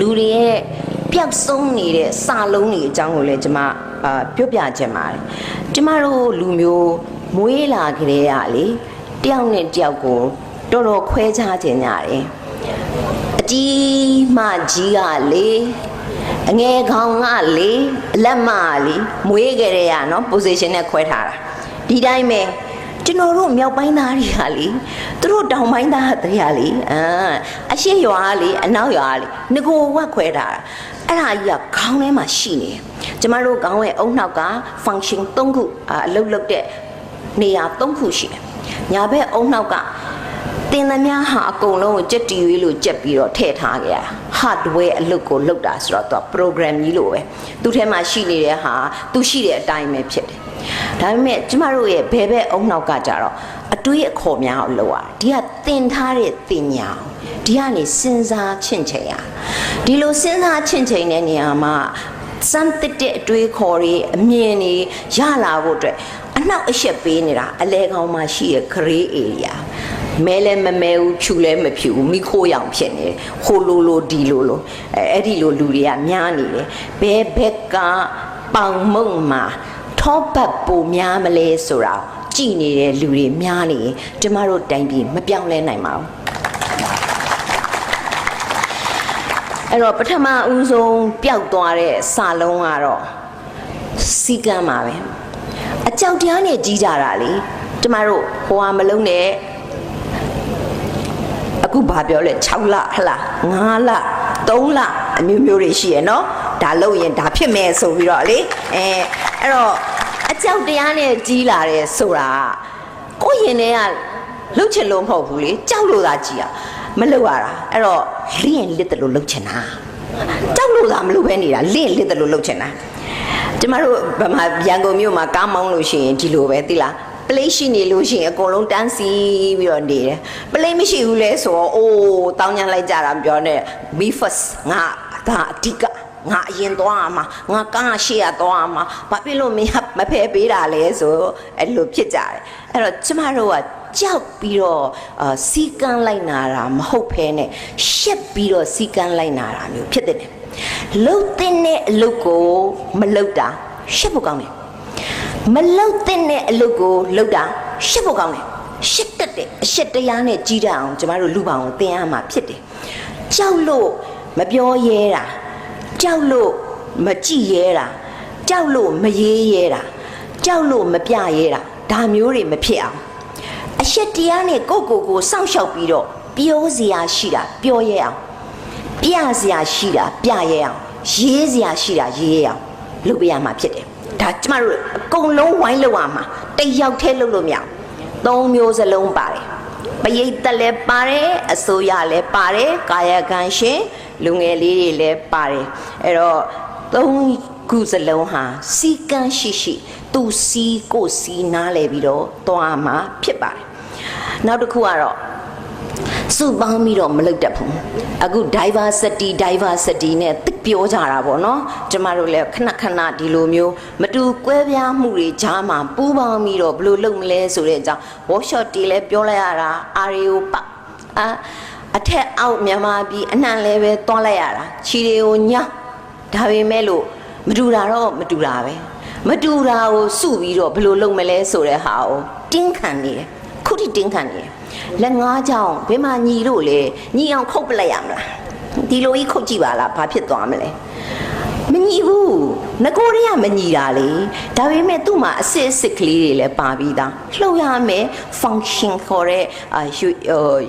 လူတွေရဲ့ပျောက်ဆုံးနေတဲ့စာလုံးတွေအကြောင်းကိုလည်းကျွန်မအာပြောပြချင်ပါတယ်ကျမတို့လူမျိုးမွေးလာကြတဲ့ရလေတယောက်နဲ့တယောက်ကိုတော်တော်ခွဲခြားခြင်းကြတယ်အကြီးမှကြီးကလေအငယ်ခေါင်ကလေအလက်မကလေမွေးကြတဲ့ရနော် position နဲ့ခွဲထားတာဒီတိုင်းပဲ ကျွန်တော်တို့မြောက်ပိုင်းသားတွေကလေသူတို့တောင်ပိုင်းသားတွေကလေအာအရှိရွာကလေအနောက်ရွာကလေငကိုဝက်ခွဲထားတာအဲ့ဒါကြီးကခေါင်းထဲမှာရှိနေတယ်ကျမတို့ခေါင်းရဲ့အုံနောက်က function ၃ခုအာအလုပ်လုပ်တဲ့နေရာ၃ခုရှိတယ်ညာဘက်အုံနောက်ကတင်သမျှဟာအကုန်လုံးကိုကြက်တီရွေးလို့ကြက်ပြီးတော့ထည့်ထားကြရ hardware အလုပ်ကိုလုပ်တာဆိုတော့သူက program ကြီးလို့ပဲသူထဲမှာရှိနေတဲ့ဟာသူရှိတဲ့အတိုင်းပဲဖြစ်တယ် ဒါပေမဲ့ကျမတို့ရဲ့ဘယ်ဘက်အုံနောက်ကကြတော့အတွေးအခေါ်များအောင်လုပ်ရတယ်ဒီကသင်ထားတဲ့သင်ညာဒီကနေစဉ်းစားချင့်ချိန်ရဒီလိုစဉ်းစားချင့်ချိန်တဲ့နေရာမှာစမ်းသစ်တဲ့အတွေးခေါ်တွေအမြင်တွေရလာဖို့အတွက်အနောက်အရှက်ပေးနေတာအလဲကောင်းမှရှိတဲ့ gray area မဲလဲမမဲဘူးဖြူလဲမဖြူဘူးမိခိုးရောင်ဖြစ်နေတယ်ဟိုလိုလိုဒီလိုလိုအဲအဲ့ဒီလိုလူတွေကများနေတယ်ဘဲဘက်ကပေါင်မုံမှာ ထောပတ်ပူများမလဲဆိုတာကြည်နေတဲ့လူတွေများနေရင်ကျမတို့တိုင်ပြည်မပြောင်းလဲနိုင်ပါဘူးအဲ့တော့ပထမဦးဆုံးပျောက်သွားတဲ့စာလုံးကတော့စီကံပါပဲအကြောက်တရားနဲ့ကြီးကြတာလေကျမတို့ဟိုဟာမလုံးနဲ့အခုဘာပြောလဲ6လဟလား9လ3လအမျိုးမျိုးတွေရှိရယ်နော်ဒါလို့ရင်ဒါဖြစ်မယ်ဆိုပြီးတော့လေအဲအဲ့တော့ အကြောက်တရားနဲ့ကြီးလာတယ်ဆိုတာကိုယ့်ရင်ထဲကလှုပ်ချင်လို့မဟုတ်ဘူးလေကြောက်လို့သာကြီးอ่ะမလှုပ်ရတာအဲ့တော့လင်းရင်လစ်တယ်လို့လှုပ်ချင်တာကြောက်လို့သာမလှုပ်ဘဲနေတာလင်းရင်လစ်တယ်လို့လှုပ်ချင်တာကျမတို့ဗမာရန်ကုန်မြို့မှာကားမောင်းလို့ရှိရင်ဒီလိုပဲသိလားပလိရှိနေလို့ရှိရင်အကုန်လုံးတန်းစီပြီးတော့နေတယ်ပလိမရှိဘူးလဲဆိုတော့အိုးတောင်းညံလိုက်ကြတာမပြောနဲ့ me first ငါဒါအဓိက ငါအရင်သွားမှာငါကားရှေ့ရသွားမှာဘာဖြစ်လို့မရမဖယ်ပေးတာလဲဆိုအဲ့လိုဖြစ်ကြတယ်အဲ့တော့ကျမတို့ကကြောက်ပြီးတော့အာစီကန်းလိုက်နာတာမဟုတ်ဖဲနဲ့ရှက်ပြီးတော့စီကန်းလိုက်နာတာမျိုးဖြစ်တဲ့လှုပ်တဲ့အလုပ်ကိုမလှုပ်တာရှက်ဖို့ကောင်းတယ်မလှုပ်တဲ့အလုပ်ကိုလှုပ်တာရှက်ဖို့ကောင်းတယ်ရှက်တတ်တယ်အရှက်တရားနဲ့ကြီးတတ်အောင်ကျမတို့လူပောင်ကိုသင်ရမှာဖြစ်တယ်ကြောက်လို့မပြောရဲတာ ကြောက်လို့မကြည့်ရဲတာကြောက်လို့မရေးရဲတာကြောက်လို့မပြရဲတာဒါမျိုးတွေမဖြစ်အောင်အရှက်တရားနဲ့ကိုယ့်ကိုယ်ကိုစောင့်ရှောက်ပြီးတော့ပြောစရာရှိတာပြောရဲအောင်ပြစရာရှိတာပြရဲအောင်ရေးစရာရှိတာရေးရဲအောင်လုပ်ပြရမှာဖြစ်တယ်ဒါကျမတို့အကုန်လုံးဝိုင်းလုပ်ရမှာတယောက်တည်းလုပ်လို့မရအောင်သုံးမျိုးစလုံးပါတယ်ပရိတ်တက်လည်းပါတယ်အစိုးရလည်းပါတယ်ကာယကံရှင် လူငယ်လေးတွေလည်းပါတယ်အဲ့တော့သုံးခုစလုံးဟာစီကံရှိရှိ သူစီကိုစီနားလဲပြီးတော့သွားမှာဖြစ်ပါတယ်နောက်တစ်ခုကတော့စုပေါင်းပြီးတော့မလုပ်တတ်ဘူးအခု diversity diversity နဲ့သိပြောကြတာပေါ့နော်ကျမတို့လည်းခဏခဏဒီလိုမျိုးမတူကွဲပြားမှုတွေကြားမှာပူးပေါင်းပြီးတော့ဘယ်လိုလုပ်မလဲဆိုတဲ့အကြောင်း workshop တီလည်းပြောလိုက်ရတာအာရီယိုပအာ အထက်အောက်မြန်မာပြည်အနှံ့လဲပဲတွန်းလိုက်ရတာခြီတွေကိုညောင်းဒါပေမဲ့လို့မတူတာတော့မတူတာပဲမတူတာကိုစုပြီးတော့ဘယ်လိုလုပ်မလဲဆိုတဲ့ဟာကိုတင်းခံနေတယ်ခုထိတင်းခံနေတယ်လက်ငါးချောင်းဘယ်မှာညီလို့လဲညီအောင်ခုတ်ပလိုက်ရမလားဒီလိုကြီးခုတ်ကြည့်ပါလားဘာဖြစ်သွားမလဲမညီဘူး ငကိုတွေကမညီတာလေဒါပေမဲ့သူ့မှာအစစ်အစစ်ကလေးတွေလည်းပါပြီးသားလှုပ်ရမယ် function ခေါ်တဲ့အာရွှေ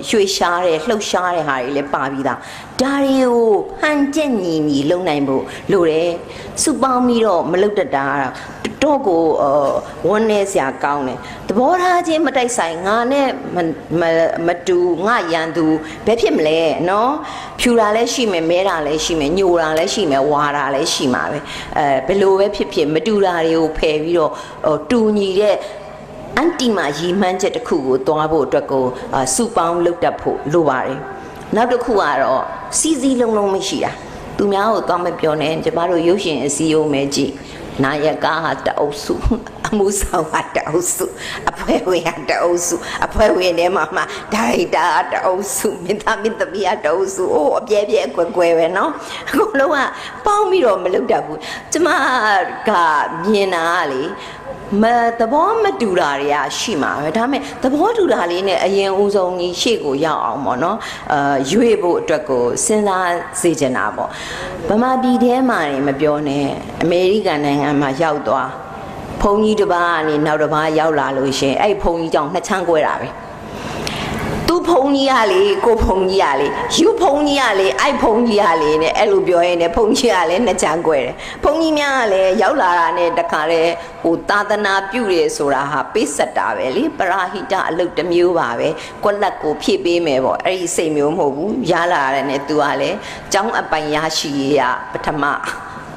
ရွှေရှားတဲ့လှုပ်ရှားတဲ့ဟာတွေလည်းပါပြီးသား ဒါတွေကိုဟန်ကျက်ညီညီလုံနိုင်ဖို့လိုတယ်စုပေါင်းပြီးတော့မလုတ်တတ်တာတော့ကိုဝန်းနေစရာကောင်းတယ်သဘောထားချင်းမတိုက်ဆိုင်ငါနဲ့မတူငါရန်သူဘယ်ဖြစ်မလဲနော်ဖြူတာလည်းရှိမယ်မဲတာလည်းရှိမယ်ညိုတာလည်းရှိမယ်ဝါတာလည်းရှိမှာပဲအဲဘယ်လိုပဲဖြစ်ဖြစ်မတူတာတွေကိုဖယ်ပြီးတော့တူညီတဲ့အန်တီမာရီမှန်းချက်တစ်ခုကိုသွားဖို့အတွက်ကိုစုပေါင်းလုပ်တတ်ဖို့လိုပါတယ် နောက်တစ်ခုကတော့စီစီလုံးလုံးမရှိတာသူများကိုတော့မပြောနဲ့ကျမတို့ရုပ်ရှင်အစည်းအဝေးမယ်ကြည့်နာယကဟာတအုပ်စုအမှုဆောင်ဟာတအုပ်စုအဖွဲ့ဝင်ဟာတအုပ်စုအဖွဲ့ဝင်ထဲမှာမှဒါရိုက်တာတအုပ်စုမင်းသားမင်းသမီးဟာတအုပ်စုအိုးအပြဲပြဲကွယ်ကွယ်ပဲနော်အခုလုံးကပေါင်းပြီးတော့မလုပ်တတ်ဘူးကျမကမြင်တာကလေ မသဘောမတူတာတွေကရှိမှာပဲဒါပေမဲ့သဘောတူတာလေးနဲ့အရင်ဦးဆုံးကြီးရှေ့ကိုရောက်အောင်ပေါ့နော်အာရွေ့ဖို့အတွက်ကိုစဉ်းစားစေချင်တာပေါ့ဗမာပြည်ထဲမှာနေမပြောနဲ့အမေရိကန်နိုင်ငံမှာရောက်သွားဘုံကြီးတစ်ပါးကနေနောက်တစ်ပါးရောက်လာလို့ရှရင်အဲ့ဘုံကြီးကြောင့်နှစ်ချမ်းကွဲတာပဲသူ ဖုံကြီးကလေကိုဖုံကြီးကလေယူဖုံကြီးကလေအိုက်ဖုံကြီးကလေနဲ့အဲ့လိုပြောရင်လည်းဖုံကြီးကလည်းနှစ်ချမ်းကွဲတယ်ဖုံကြီးများကလည်းရောက်လာတာနဲ့တခါလေဟိုသာသနာပြုတယ်ဆိုတာဟာပေးဆက်တာပဲလေပရာဟိတအလုပ်တစ်မျိုးပါပဲကွက်လက်ကိုဖြည့်ပေးမယ်ပေါ့အဲ့ဒီစိတ်မျိုးမဟုတ်ဘူးရလာရတယ်နဲ့ तू ကလည်းကျောင်းအပိုင်ရရှိရပထမ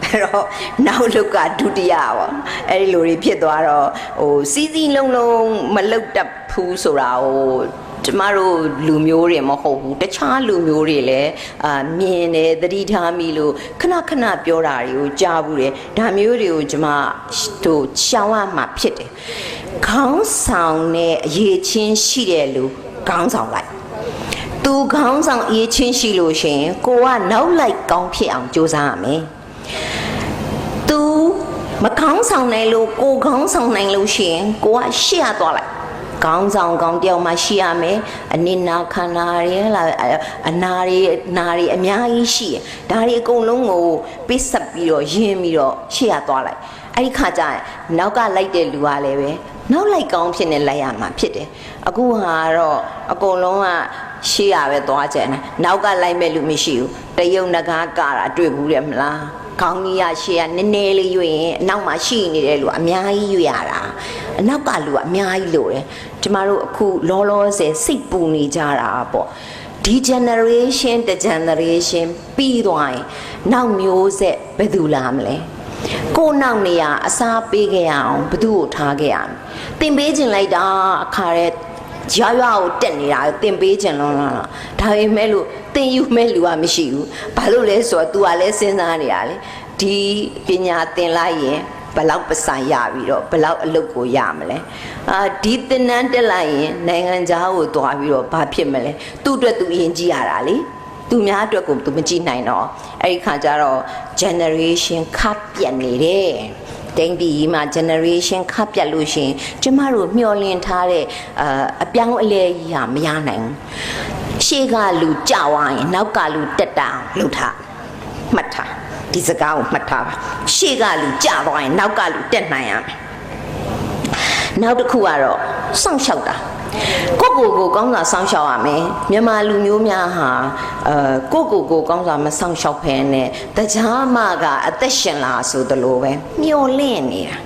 အဲ့တော့နောက်လုတ်ကဒုတိယပေါ့အဲ့ဒီလိုတွေဖြစ်သွားတော့ဟိုစီးစီးလုံးလုံးမလုတ်တတ်ဘူးဆိုတာဟို ကျမတို့လူမျိုးတွေမဟုတ်ဘူးတခြားလူမျိုးတွေလည်းအာမြင်တယ်သတိထားမိလို့ခဏခဏပြောတာတွေကိုကြားဘူးတယ်ဒါမျိုးတွေကိုကျမတို့ရှောင်ရမှာဖြစ်တယ်ခေါင်းဆောင်နဲ့အရေးချင်းရှိတဲ့လူခေါင်းဆောင်လိုက်သူခေါင်းဆောင်အရေးချင်းရှိလို့ရှရင်ကိုကနောက်လိုက်ကောင်းဖြစ်အောင်ကြိုးစားရမယ်။ तू မခေါင်းဆောင်နိုင်လို့ကိုခေါင်းဆောင်နိုင်လို့ရှရင်ကိုကရှေ့ရသွားလိုက်။ ခေါင်းဆောင်ကောင်းတယောက်မှရှိရမယ်။အနစ်နာခန္ဓာတွေဟလာအနာတွေနာတွေအများကြီးရှိတယ်။ဒါတွေအကုန်လုံးကိုပိတ်ဆက်ပြီးတော့ယင်းပြီးတော့ရှေ့ရသွားလိုက်။အဲ့ဒီခါကျရင်နောက်ကလိုက်တဲ့လူကလည်းပဲနောက်လိုက်ကောင်းဖြစ်နေလိုက်ရမှာဖြစ်တယ်။အခုဟာတော့အကုန်လုံးကရှေ့ရပဲသွားကြတယ်နောက်ကလိုက်မဲ့လူမရှိဘူးတယုံနဂါကတာတွေ့ဘူးတယ်မလားခေါင်းကြီးရရှေ့ကနည်းနည်းလေးရွေ့ရင်အနောက်မှာရှိနေတဲ့လူအများကြီးရွေ့ရတာ အနောက်ကလူကအများကြီးလို့တယ်ကျမတို့အခုလောလောဆယ်စိတ်ပူနေကြတာပေါ့ဒီ generation တ generation ပြီးသွားရင်နောက်မျိုးဆက်ဘယ်သူလာမလဲကိုယ်နောက်နေရအစားပေးခဲ့ရအောင်ဘသူ့ကိုထားခဲ့ရမလဲတင်ပေးခြင်းလိုက်တာအခါရဲရွာရွာကိုတက်နေတာတင်ပေးခြင်းလုံးလားဒါပေမဲ့လို့တင်ယူမဲ့လူကမရှိဘူးဘာလို့လဲဆိုတော့ तू ကလည်းစဉ်းစားနေတာလေဒီပညာသင်လိုက်ရင် ဘယ်လောက်ပစံရပြီးတော့ဘယ်လောက်အလုပ်ကိုရမလဲအာဒီသင်တန်းတက်လိုက်ရင်နိုင်ငံခြားကိုသွားပြီးတော့ဘာဖြစ်မလဲသူ့အတွက်သူအရင်ကြည့်ရတာလေသူများအတွက်ကိုသူမကြည့်နိုင်တော့အဲ့ဒီခါကျတော့ generation ခပ်ပြတ်နေတယ်တိုင်းပြည်မှာ generation ခပ်ပြတ်လို့ရှရင်ကျမတို့မျှော်လင့်ထားတဲ့အာအပြောင်းအလဲကြီးဟာမရနိုင်ဘူးရှေ့ကလူကြွားရင်နောက်ကလူတက်တာလှုပ်ထားမှတ်ထား ဒီစကားကိုမှတ်ထားပါရှေ့ကလူကြွားရင်နောက်ကလူတက်နိုင်ရမယ်နောက်တစ်ခုကတော့စောင့်ရှောက်တာကိုကိုကိုကောင်းစွာစောင့်ရှောက်ရမယ်မြန်မာလူမျိုးများဟာအဲကိုကိုကိုကောင်းစွာမစောင့်ရှောက်ဖဲနဲ့တကြားမကအသက်ရှင်လာဆိုသလိုပဲမျောလင့်နေတာ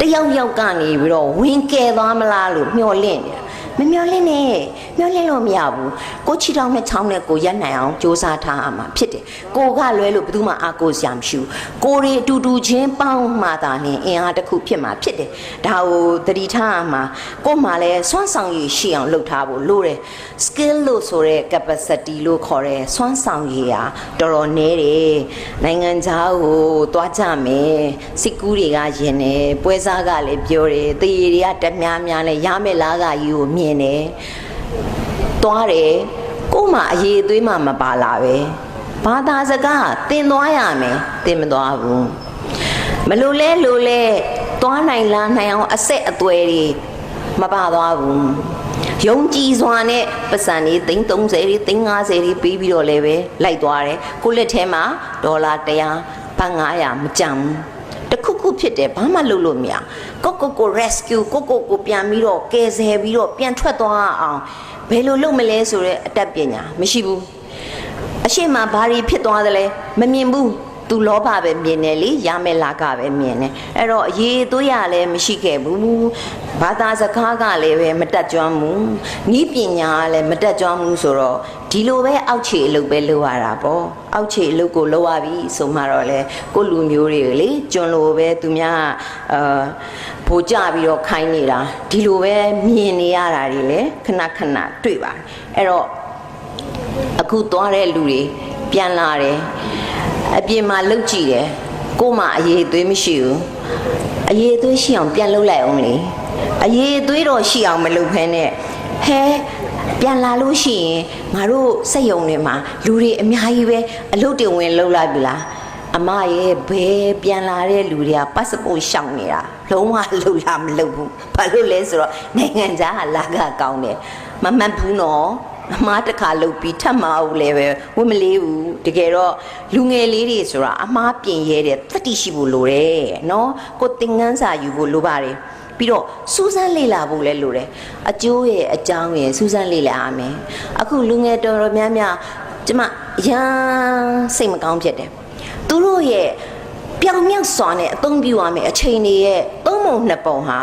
တယောက်ယောက်ကနေပြီးတော့ဝင်ကယ်သွားမလားလို့မျောလင့်နေတာ မမျောလင့်နဲ့မျောလင့်လို့မရဘူးကိုချီတောင်းနဲ့ချောင်းနဲ့ကိုရက်နိုင်အောင်စူးစမ်းထားရမှာဖြစ်တယ်ကိုကလွဲလို့ဘယ်သူမှအားကိုးစရာမရှိဘူးကိုရီအတူတူချင်းပေါင်းမှသာလျှင်အင်အားတစ်ခုဖြစ်မှာဖြစ်တယ်ဒါကိုသတိထားရမှာကို့မှာလည်းစွမ်းဆောင်ရည်ရှိအောင်လုပ်ထားဖို့လိုတယ် skill လို့ဆိုတဲ့ capacity လို့ခေါ်တဲ့စွမ်းဆောင်ရည်ဟာတော်တော်နည်းတယ်နိုင်ငံခြားကိုသွားကြမယ်စစ်ကူးတွေကယင်တယ်ပွဲစားကလည်းပြောတယ်တရေတွေကတက်များများနဲ့ရမယ်လားကကြီးကိုမြင်တယ်သွားတယ်ကို့မှာအရေးအသွေးမှမပါလာပဲဘာသာစကားတင်သွားရမယ်တင်မသွားဘူးမလို့လဲလို့လဲသွားနိုင်လားနိုင်အောင်အဆက်အသွဲတွေမပါသွားဘူးယုံကြည်စွာနဲ့ပတ်စံလေးသိန်း30တွေသိန်း50တွေပေးပြီးတော့လည်းပဲလိုက်သွားတယ်ကိုလက်ထဲမှာဒေါ်လာ100ဘတ်900မကြံဘူး တစ်ခုခုဖြစ်တယ်ဘာမှလုပ်လို့မရကိုကိုကို rescue ကိုကိုကိုပြန်ပြီးတော့ကယ်ဆယ်ပြီးတော့ပြန်ထွက်သွားအောင်ဘယ်လိုလုပ်မလဲဆိုတော့အတတ်ပညာမရှိဘူးအရှိမဘာတွေဖြစ်သွားသလဲမမြင်ဘူး သူလောဘပဲမြင်တယ်လေရမယ်လာကပဲမြင်တယ်အဲ့တော့အရေးသွေးရလည်းမရှိခဲ့ဘူးဘာသာစကားကလည်းပဲမတက်ကြွဘူးဤပညာကလည်းမတက်ကြွဘူးဆိုတော့ဒီလိုပဲအောက်ခြေအလုပ်ပဲလုပ်ရတာပေါ့အောက်ခြေအလုပ်ကိုလုပ်ရပြီဆိုမှတော့လေကိုလူမျိုးတွေလေကျွန်းလိုပဲသူများအာဗိုလ်ကြပြီးတော့ခိုင်းနေတာဒီလိုပဲမြင်နေရတာတွေလေခဏခဏတွေ့ပါတယ်အဲ့တော့အခုသွားတဲ့လူတွေပြန်လာတယ် အပြင်မှာလှုပ်ကြည့်တယ်ကိုကို့မှာအရေးအသွေးမရှိဘူးအရေးအသွေးရှိအောင်ပြန်လုပ်လိုက်အောင်လေအရေးအသွေးတော့ရှိအောင်မလုပ်ဖ ೇನೆ ဟဲပြန်လာလို့ရှိရင်ငါတို့စက်ယုံတွေမှာလူတွေအများကြီးပဲအလုပ်တွေဝင်လုပ်လိုက်ပြီလားအမရဲ့ဘယ်ပြန်လာတဲ့လူတွေကပတ်စပို့ရှောင်နေတာလုံးဝလှုပ်လာမလှုပ်ဘူးဘာလို့လဲဆိုတော့နိုင်ငံခြားကလာကကောင်းတယ်မမှန်ဘူးနော် အမားတစ်ခါလှုပ်ပြီးထပ်မအောင်လည်းပဲဝတ်မလေးဘူးတကယ်တော့လူငယ်လေးတွေဆိုတာအမားပြင်ရဲတဲ့တတိရှိဖို့လိုတယ်နော်ကိုသင်ငန်းစာယူဖို့လိုပါတယ်ပြီးတော့စူးစမ်းလေ့လာဖို့လည်းလိုတယ်အကျိုးရဲ့အကြောင်းရဲ့စူးစမ်းလေ့လာရမယ်အခုလူငယ်တော်တော်များများကျမရမ်းစိတ်မကောင်းဖြစ်တယ်သူတို့ရဲ့ပြောင်မြောက်စွာနဲ့အသုံးပြုရမယ်အချိန်တွေရဲ့သုံးပုံနှစ်ပုံဟာ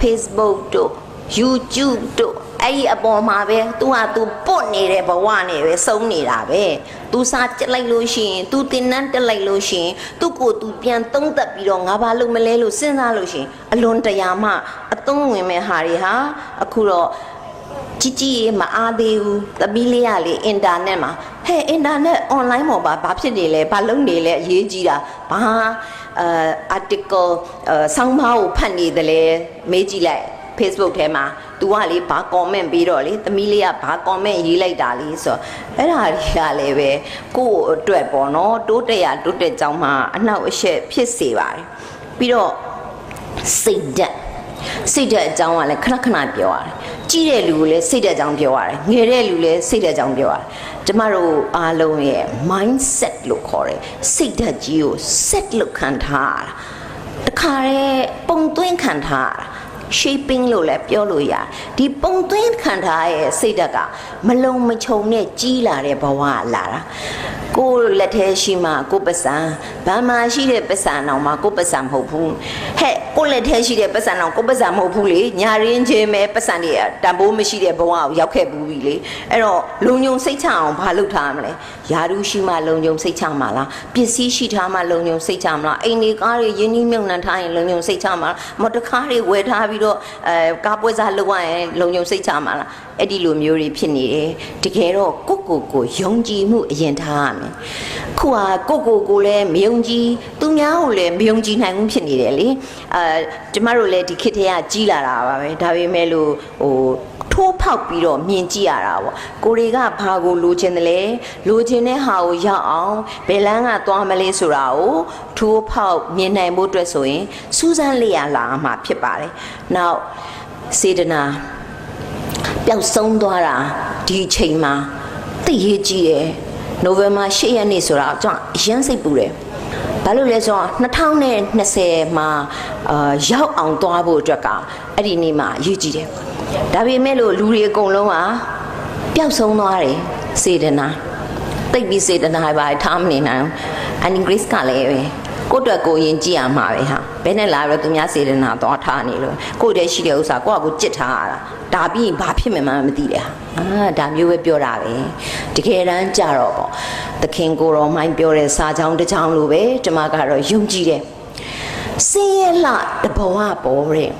Facebook တို့ YouTube တို့ အဲ့ဒီအပေါ်မှာပဲ तू ဟာ तू ပုတ်နေတဲ့ဘဝနဲ့ပဲစုံနေတာပဲ तू စားကြက်လိုက်လို့ရှိရင် तू တင်နန်းတက်လိုက်လို့ရှိရင် तू ကို तू ပြန်သုံးသက်ပြီးတော့ငါဘာလုပ်မလဲလို့စဉ်းစားလို့ရှိရင်အလွန်တရာမှအသုံးဝင်မဲ့ဟာတွေဟာအခုတော့ကြီးကြီးရေမအားသေးဘူးသမီးလေးကလေအင်တာနက်မှာဟဲ့အင်တာနက်အွန်လိုင်းပေါ်မှာဘာဖြစ်နေလဲဘာလုပ်နေလဲအရေးကြီးတာဘာအဲ article အဲဆောင်းပါးကိုဖတ်နေတယ်လဲမေးကြည့်လိုက် Facebook ထဲမှာ तू ကလေဘာ comment ပြီးတော့လေသမီးလေးကဘာ comment ရေးလိုက်တာလေဆိုတော့အဲ့ဒါတွေကလည်းပဲကိုယ့်အတွက်ပေါ့နော်တိုးတက်ရတိုးတက်ကြောင်းမှာအနောက်အရှက်ဖြစ်စေပါတယ်ပြီးတော့စိတ်ဓာတ်စိတ်ဓာတ်အကြောင်းကလည်းခဏခဏပြောရတယ်ကြီးတဲ့လူကိုလည်းစိတ်ဓာတ်အကြောင်းပြောရတယ်ငယ်တဲ့လူလည်းစိတ်ဓာတ်အကြောင်းပြောရတယ်ကျမတို့အားလုံးရဲ့ mindset လို့ခေါ်တယ်စိတ်ဓာတ်ကြီးကို set လုပ်ခံထားရတာတခါတည်းပုံသွင်းခံထားရတာ shaping လို့လည်းပြောလို့ရတယ်ဒီပုံသွင်းခံထားရဲ့စိတ်ဓာတ်ကမလုံမချုံနဲ့ကြီးလာတဲ့ဘဝလာတာကိုယ်လက်ထဲရှိမှကိုယ်ပစံဘာမှရှိတဲ့ပစံအောင်မှကိုယ်ပစံမဟုတ်ဘူးဟဲ့ကိုယ်လက်ထဲရှိတဲ့ပစံအောင်ကိုယ်ပစံမဟုတ်ဘူးလေညာရင်းချင်းပဲပစံတွေတန်ဖိုးမရှိတဲ့ဘဝကိုရောက်ခဲ့ဘူးပြီလေအဲ့တော့လုံညုံစိတ်ချအောင်ဘာလုပ်ထားမလဲယာရုရှိမှလုံညုံစိတ်ချမှာလားပစ္စည်းရှိထားမှလုံညုံစိတ်ချမှာလားအိမ်တွေကားတွေယင်းနှီးမြုပ်နှံထားရင်လုံညုံစိတ်ချမှာလားမော်တကားတွေဝယ်ထားပြီးတော့အဲကားပွဲစားလုပ်ရရင်လုံညုံစိတ်ချမှာလားအဲ့ဒီလိုမျိုးတွေဖြစ်နေတယ်တကယ်တော့ကိုကိုကိုယုံကြည်မှုအရင်ထားရမယ်ခုဟာကိုကိုကိုလည်းမယုံကြည်သူများကိုလည်းမယုံကြည်နိုင်ဘူးဖြစ်နေတယ်လေအာကျမတို့လည်းဒီခေတ်ထဲကကြီးလာတာပါပဲဒါပေမဲ့လို့ဟို ထိုးဖောက်ပြီးတော့မြင်ကြည့်ရတာပေါ့ကိုတွေကဘာကိုလိုချင်တယ်လဲလိုချင်တဲ့ဟာကိုရောက်အောင်ဘယ်လန်းကသွားမလဲဆိုတာကိုထိုးဖောက်မြင်နိုင်ဖို့အတွက်ဆိုရင်စူးစမ်းလေ့ရလာမှာဖြစ်ပါတယ်နောက်စေတနာပျောက်ဆုံးသွားတာဒီအချိန်မှာသိရေးကြည့်တယ်နိုဝင်ဘာ8ရက်နေ့ဆိုတာကျွန်တော်အရန်စိတ်ပူတယ်ဘာလို့လဲဆိုတော့2020မှာအာရောက်အောင်သွားဖို့အတွက်ကအဲ့ဒီနေ့မှာအရေးကြီးတယ် ဒါပေမဲ့လို့လူတွေအကုန်လုံးကပျောက်ဆုံးသွားတယ်စေတနာတိတ်ပြီးစေတနာပဲထားမနေနိုင်အန်ဂရိစ်ကလည်းပဲကိုယ့်အတွက်ကိုယ်ရင်ကြည့်ရမှာပဲဟာဘယ်နဲ့လာတော့သူများစေတနာသွားထားနေလို့ကိုယ့်တည်းရှိတဲ့ဥစ္စာကိုယ့်အကူကြစ်ထားရတာဒါပြီးရင်ဘာဖြစ်မှန်းမသိတယ်ဟာအာဒါမျိုးပဲပြောတာပဲတကယ်တမ်းကြတော့ပေါ့သခင်ကိုရောမိုင်းပြောတဲ့စာကြောင်းတစ်ကြောင်းလိုပဲကျမကတော့ယုံကြည်တယ်စင်းရဲလှတဘဝပေါ်တဲ့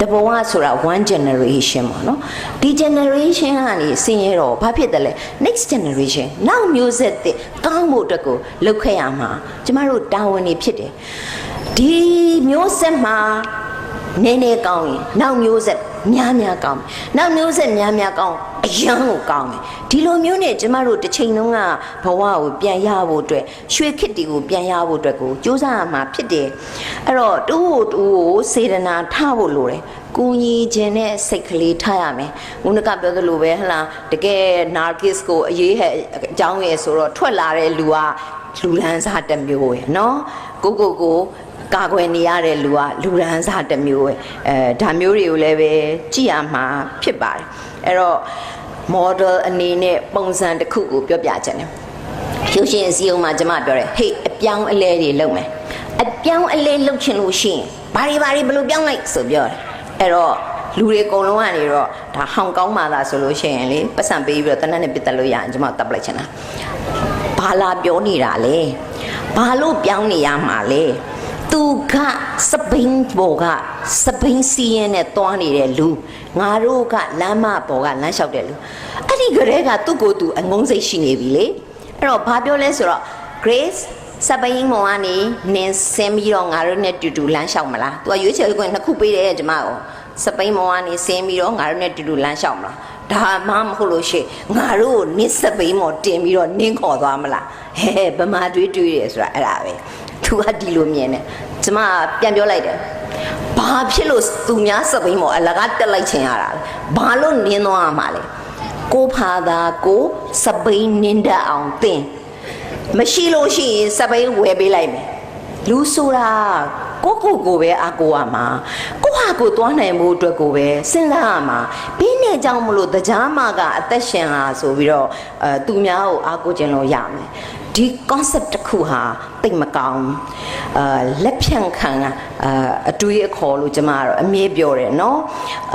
တဘဝဆိုတာ one generation ပေါ့နော်ဒီ generation ကနေစင်ရတော့ဘာဖြစ်တယ်လဲ next generation နောက်မျိုးဆက်တဲ့ကောင်းဖို့အတွက်ကိုလုပ်ခဲ့ရမှာကျမတို့တာဝန်တွေဖြစ်တယ်ဒီမျိုးဆက်မှာနည်းနည်းကောင်းရင်နောက်မျိုးဆက်များများကောင်းမယ်နောက်မျိုးဆက်များများကောင်း အယံကိုကောင်းမယ်ဒီလိုမျိုးနဲ့ကျမတို့တစ်ချိန်လုံးကဘဝကိုပြန်ရဖို့အတွက်ရွှေခေတ်တီကိုပြန်ရဖို့အတွက်ကိုစူးစမ်းရမှာဖြစ်တယ်အဲ့တော့တူကိုတူကိုစေတနာထားဖို့လိုတယ်ကူညီခြင်းနဲ့စိတ်ကလေးထားရမယ်။ဦးနကပြောသလိုပဲဟလားတကယ် narcissist ကိုအရေးဟဲ့အကြောင်းရဲ့ဆိုတော့ထွက်လာတဲ့လူကလူလန်းစားတစ်မျိုးရယ်နော်ကိုကိုကိုကာကွယ်နေရတဲ့လူကလူရန်စားတစ်မျိုးပဲအဲဒါမျိုးတွေကိုလည်းပဲကြည့်ရမှာဖြစ်ပါတယ် အဲ့တော့ model အနေနဲ့ပုံစံတစ်ခုကိုပြောပြချင်တယ်ရုပ်ရှင်အစည်းအဝေးမှာကျွန်မပြောတယ်ဟေ့အပြောင်းအလဲတွေလုပ်မယ်အပြောင်းအလဲလုပ်ချင်လို့ရှိရင်ဘာတွေဘာတွေဘယ်လိုပြောင်းလိုက်ဆိုပြောတယ်အဲ့တော့လူတွေအကုန်လုံးကနေတော့ဒါဟောင်ကောင်မှာသာဆိုလို့ရှိရင်လေပတ်စံပေးပြီးတော့တနက်နဲ့ပြတ်တက်လို့ရရင်ကျွန်မတပ်ပလိုက်ချင်တာဘာလာပြောနေတာလဲဘာလို့ပြောင်းနေရမှာလဲ သူကစပိန်ဘော်ကစပိန်စီရင်နဲ့တွားနေတဲ့လူငါတို့ကလမ်းမဘော်ကလမ်းလျှောက်တဲ့လူအဲ့ဒီကလေးကသူ့ကိုယ်သူအငုံစိတ်ရှိနေပြီလေအဲ့တော့ဘာပြောလဲဆိုတော့ Grace စပိန်မောင်ကနေနင်းဆင်းပြီးတော့ငါတို့နဲ့တူတူလမ်းလျှောက်မလားသူကရွေးချယ်ခွင့်နှစ်ခုပေးတယ်ကျမကိုစပိန်မောင်ကနေဆင်းပြီးတော့ငါတို့နဲ့တူတူလမ်းလျှောက်မလားဒါမှမဟုတ်လို့ရှိရင်ငါတို့ကိုနင်းစပိန်မောင်တင်ပြီးတော့နင်းခေါ်သွားမလားဟဲ့ဗမာတွေးတွေးတယ်ဆိုတာအဲ့ဒါပဲ သူကဒီလိုမြင်တယ်ကျမပြန်ပြောလိုက်တယ်ဘာဖြစ်လို့သူများစပိန်မောင်အလကားတက်လိုက်ချင်ရတာလဲဘာလို့နင်းသွားရမှာလဲကိုဖာသာကိုစပိန်နင်းတတ်အောင်တင်မရှိလို့ရှိရင်စပိန်ဝယ်ပေးလိုက်မယ်လူဆိုတာကိုကိုကိုပဲအကိုရမှာကိုဟာကိုသွားနိုင်မှုအတွက်ကိုပဲစဉ်းစားရမှာဘင်းနဲ့ကြောင့်မလို့တရားမကအသက်ရှင်လာဆိုပြီးတော့အဲသူများကိုအားကိုးခြင်းလို့ရမယ် ဒီ concept တစ်ခုဟာတိတ်မကောင်းအာလက်ဖြန့်ခံအာအတွေးအခေါ်လို့ကျမကတော့အမြဲပြောတယ်เนาะ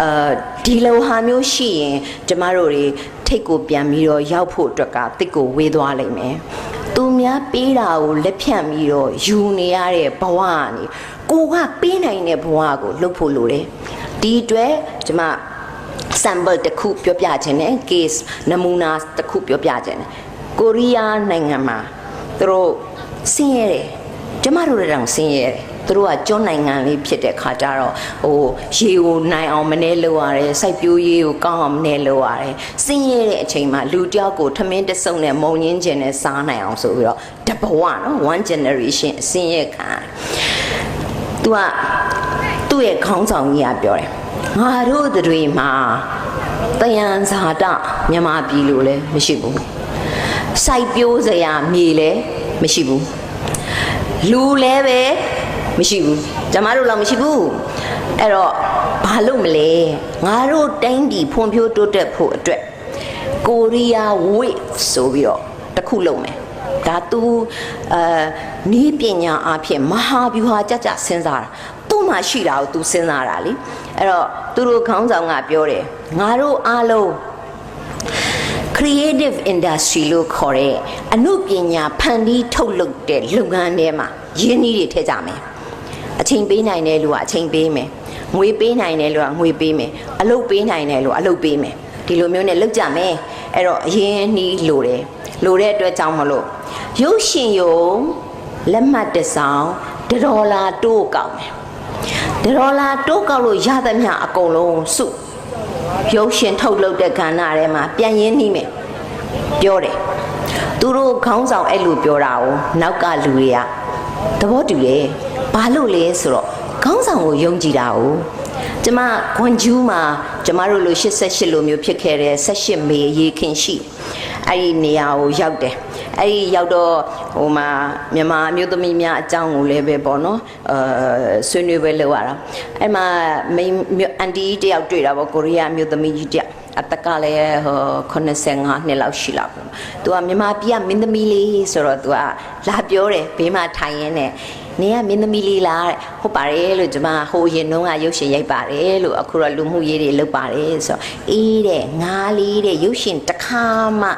အဲဒီလိုဟာမျိုးရှိရင်ကျမတို့တွေထိတ်ကိုပြန်ပြီးတော့ရောက်ဖို့အတွက်ကတစ်ကိုဝေးသွားလိမ့်မယ်သူများပေးတာကိုလက်ဖြန့်ပြီးတော့ယူနေရတဲ့ဘဝကနေကိုကပေးနိုင်တဲ့ဘဝကိုလှုပ်ဖို့လိုတယ်ဒီအတွက်ကျမ sample တစ်ခုပြောပြခြင်းနဲ့ case နမူနာတစ်ခုပြောပြခြင်းနဲ့ ကိုရီးယားနိုင်ငံမှာသူတို့ဆင်းရဲတယ်ကျမတို့လည်းတောင်ဆင်းရဲတယ်သူတို့ကကျွန်းနိုင်ငံလေးဖြစ်တဲ့ခါကျတော့ဟိုရေကိုနိုင်အောင်မနေလို့ရတယ်စိုက်ပျိုးရေးကိုကောင်းအောင်မနေလို့ရတယ်စင်းရဲတဲ့အချိန်မှာလူတယောက်ကိုထမင်းတစ်စုံနဲ့မုံညင်းခြင်းနဲ့စားနိုင်အောင်ဆိုပြီးတော့တဘဝနော် one generation အစင်းရဲခံသူကသူ့ရဲ့ခေါင်းဆောင်ကြီးကပြောတယ်ငါတို့တွေမှာတယံဇာတမြန်မာပြည်လိုလည်းမရှိဘူး စိုက်ပျိုးစရာမြေလည်းမရှိဘူးလူလည်းပဲမရှိဘူးကျမတို့တော့မရှိဘူးအဲ့တော့ဘာလို့မလဲငါတို့တိုင်းပြည်ဖွံ့ဖြိုးတိုးတက်ဖို့အတွက်ကိုရီးယား wave ဆိုပြီးတော့တစ်ခုလုပ်မယ်ဒါသူအာနီးပညာအဖြစ်မဟာဗျူဟာကြကြစဉ်းစားတာသူ့မှာရှိတာကိုသူစဉ်းစားတာလေအဲ့တော့သူတို့ခေါင်းဆောင်ကပြောတယ်ငါတို့အားလုံး creative industry လို့ခေါ်တဲ့အမှုပညာဖန်တီးထုတ်လုပ်တဲ့လုပ်ငန်းထဲမှာရင်းနှီးတွေထည့်ကြမယ်အချိန်ပေးနိုင်တဲ့လူကအချိန်ပေးမယ်ငွေပေးနိုင်တဲ့လူကငွေပေးမယ်အလုပ်ပေးနိုင်တဲ့လူကအလုပ်ပေးမယ်ဒီလိုမျိုးနဲ့လုပ်ကြမယ်အဲ့တော့အရင်နှီးလိုတယ်လိုတဲ့အတွက်ကြောင့်မလို့ရုပ်ရှင်ယုံလက်မှတ်တစ်ဆောင်တစ်ဒေါ်လာတိုးကောက်မယ်တစ်ဒေါ်လာတိုးကောက်လို့ရသမျှအကုန်လုံးစု ရုပ်ရှင်ထုတ်လုပ်တဲ့ကဏ္ဍထဲမှာပြန်ရင်းနှီးမယ်ပြောတယ်သူတို့ခေါင်းဆောင်အဲ့လိုပြောတာကိုနောက်ကလူတွေကသဘောတူတယ်ဘာလို့လဲဆိုတော့ခေါင်းဆောင်ကိုယုံကြည်တာကိုကျမခွန်ကျူးမှာကျမတို့လို88လိုမျိုးဖြစ်ခဲ့တဲ့78မေရေခင်ရှိအဲ့ဒီနေရာကိုရောက်တယ် အဲ့ဒီရောက်တော့ဟိုမှာမြန်မာအမျိုးသမီးများအကြောင်းကိုလည်းပဲပေါ့နော်အဲဆွေးနွေးပွဲလုပ်ရတာအဲ့မှာမိန်းအန်တီတယောက်တွေ့တာပေါ့ကိုရီးယားအမျိုးသမီးကြီးတယောက်အတက်ကလည်းဟို85နှစ်လောက်ရှိလောက်ပေါ့။ तू ကမြန်မာပြည်ကမင်းသမီးလေးဆိုတော့ तू ကလာပြောတယ်ဘေးမှာထိုင်ရင်းနဲ့နင်ကမင်းသမီးလေးလားတဲ့ဟုတ်ပါတယ်လို့ကျွန်မဟိုရင်တုန်းကရုပ်ရှင်ရိုက်ပါတယ်လို့အခုတော့လူမှုရေးတွေလုပ်ပါတယ်ဆိုတော့အေးတဲ့ငါလေးတဲ့ရုပ်ရှင်တစ်ခါမှ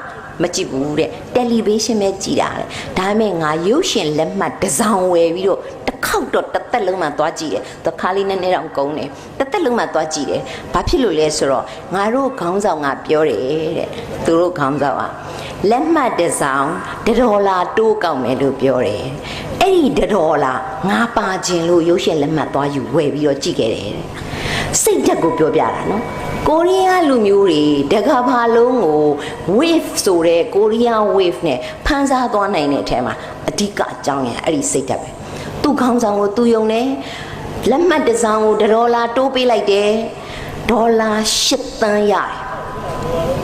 မကြည့်ဘူးတဲ့တယ်လီဗေးရှင်းပဲကြည်တာတဲ့ဒါပေမဲ့ငါရုပ်ရှင်လက်မှတ်တစ်စောင်ဝယ်ပြီးတော့တစ်ခေါက်တော့တစ်သက်လုံးမှသွားကြည့်တယ်သခါလေးနဲ့နဲ့တော့ကုန်းတယ်တစ်သက်လုံးမှသွားကြည့်တယ်ဘာဖြစ်လို့လဲဆိုတော့ငါတို့ခေါင်းဆောင်ကပြောတယ်တဲ့သူတို့ခေါင်းဆောင်ကလက်မှတ်တစ်စောင်တစ်ဒေါ်လာတိုးကောက်မယ်လို့ပြောတယ်အဲ့ဒီတစ်ဒေါ်လာငါပါခြင်းလို့ရုပ်ရှင်လက်မှတ်သွားယူဝယ်ပြီးတော့ကြည့်ခဲ့တယ်တဲ့စိတ်ဓာတ်ကိုပြောပြတာနော် ကိုရီးယားလူမျိုးတွေတကဘာလုံးကို wave ဆိုတဲ့ကိုရီးယား wave နဲ့ဖန်ဆားသွားနိုင်တဲ့အထဲမှာအဓိကအကြောင်းရအဲ့ဒီစိတ်ဓာတ်ပဲသူ့ခေါင်းဆောင်ကိုသူယုံတယ်လက်မှတ်တစ်စောင်ကိုဒေါ်လာတိုးပေးလိုက်တယ်ဒေါ်လာ8သန်းရတယ်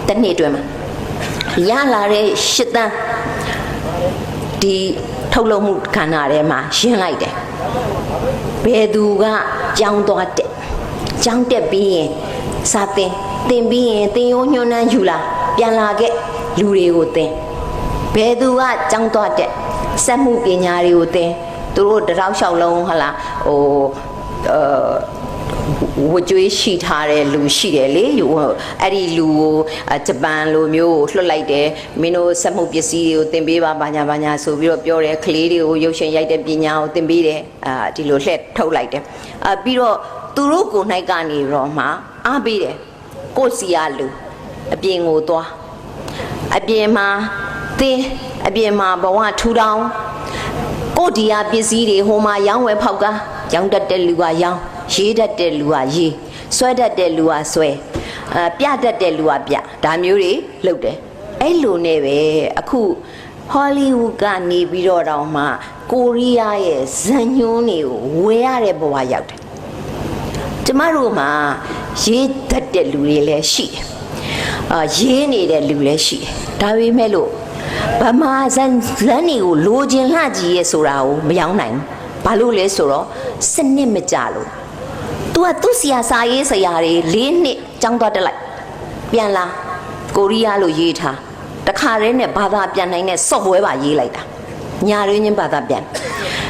တစ်နှစ်အတွင်းမှာရလာတဲ့8သန်းဒီထုတ်လုပ်မှုခန္ဓာထဲမှာရှင်းလိုက်တယ်ဘယ်သူကကြောင်းသွားတဲ့ကြောင်းတက်ပြီးရင် စာသင်သင်ပြီးရင်သင်ရိုးညွှန်းနှန်းယူလာပြန်လာခဲ့လူတွေကိုသင်ဘယ်သူကကြောင်းသွားတဲ့စက်မှုပညာတွေကိုသင်သူတို့တရောက်လျှောက်လုံးဟလာဟိုအာ ဝကြွေးရှိထားတဲ့လူရှိတယ်လေအဲ့ဒီလူကိုဂျပန်လိုမျိုးလွှတ်လိုက်တယ်မင်းတို့စက်မှုပစ္စည်းတွေကိုသင်ပေးပါဘာညာဘာညာဆိုပြီးတော့ပြောတယ်ကလေးတွေကိုရုပ်ရှင်ရိုက်တဲ့ပညာကိုသင်ပေးတယ်အာဒီလိုလှည့်ထုတ်လိုက်တယ်အာပြီးတော့သူတို့ကိုနိုင်ကနေတော့မှအားပေးတယ်ကိုစီရလူအပြင်ကိုသွားအပြင်မှာသင်အပြင်မှာဘဝထူထောင်ကိုဒီယာပစ္စည်းတွေဟိုမှာရောင်းဝယ်ဖောက်ကားရောင်းတတ်တဲ့လူကရောင်း ရေးတတ်တဲ့လူကရေးဆွဲတတ်တဲ့လူကဆွဲအဲပြတတ်တဲ့လူကပြဒါမျိုးတွေလုပ်တယ်အဲ့လိုနဲ့ပဲအခုဟောလိဝုဒ်ကနေပြီးတော့တောင်မှကိုရီးယားရဲ့ဇာညွန်းတွေကိုဝယ်ရတဲ့ဘဝရောက်တယ်ကျမတို့မှာရေးတတ်တဲ့လူတွေလည်းရှိတယ်။အာရေးနေတဲ့လူလည်းရှိတယ်။ဒါပေမဲ့လို့ဗမာဇန်ဇန်တွေကိုလိုချင်လှကြည့်ရဲဆိုတာကိုမယောင်းနိုင်ဘူး။ဘာလို့လဲဆိုတော့စနစ်မကြလို့။ तू ကသူ့ဆရာစာရေးဆရာတွေ၄နှစ်ကျောင်းသွားတက်လိုက်။ပြန်လာကိုရီးယားလို့ရေးထား။တခါတည်းနဲ့ဘာသာပြန်နိုင်တဲ့ software ပါရေးလိုက်တာ။ညာရင်းချင်းဘာသာပြန်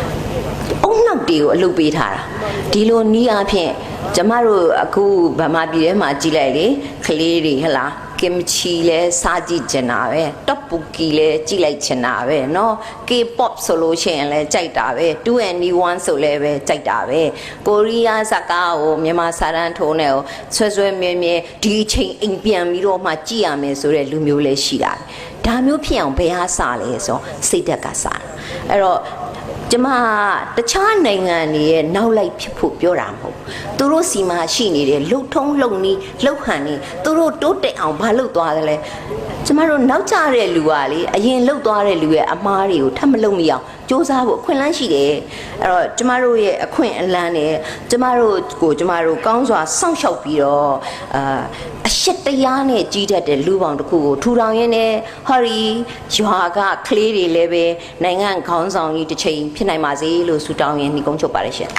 ။အုံနောက်တွေကိုအလုပ်ပေးထားတာဒီလိုနီးအားဖြင့်ကျမတို့အခုဗမာပြည်ထဲမှာကြည်လိုက်လေကလေးတွေဟလား ကင်မချီလဲစားကြည့်ချင်တာပဲတော့ပူကီလဲကြည့်လိုက်ချင်တာပဲเนาะ K-pop ဆိုလို့ရှိရင်လဲကြိုက်တာပဲ 2NE1 ဆိုလဲပဲကြိုက်တာပဲကိုရီးယားဇာတ်ကားကိုမြန်မာစာတန်းထိုးနေကိုဆွဲဆွဲမြဲမြဲဒီအချိန်အိမ်ပြန်ပြီးတော့မှကြည့်ရမယ်ဆိုတဲ့လူမျိုးလဲရှိတာဒါမျိုးဖြစ်အောင်ဘယ်ဟာစားလဲဆိုစိတ်ဓာတ်ကစားတာအဲ့တော့ ကျမတခြားနိုင်ငံတွေရဲ့နောက်လိုက်ဖြစ်ဖို့ပြောတာမဟုတ်ဘူးသူတို့စီမှာရှိနေတဲ့လှုပ်ထုံးလှုပ်နီးလှုပ်ဟန်နေသူတို့တိုးတက်အောင်ဘာလုပ်သွားသလဲကျ မတို့နောက်ကျတဲ့လူကလေအရင်လှုပ်သွားတဲ့လူရဲ့အမားတွေကိုထပ်မလုပ်မိအောင်စူးစမ်းဖို့အခွင့်အလမ်းရှိတယ်အဲ့တော့ကျမတို့ရဲ့အခွင့်အလမ်းနဲ့ကျမတို့ကိုကျမတို့ကောင်းစွာစောင့်ရှောက်ပြီးတော့အာအရှက်တရားနဲ့ကြီးတတ်တဲ့လူပေါင်းတစ်ခုကိုထူထောင်ရင်းနဲ့ဟော်ရီရွာကကလေးတွေလည်းပဲနိုင်ငံခေါင်းဆောင်ကြီးတစ်ချိန်ဖြစ်နိုင်ပါစေလို့ဆုတောင်းရင်းညီကုန်းချုပ်ပါတယ်ရှင်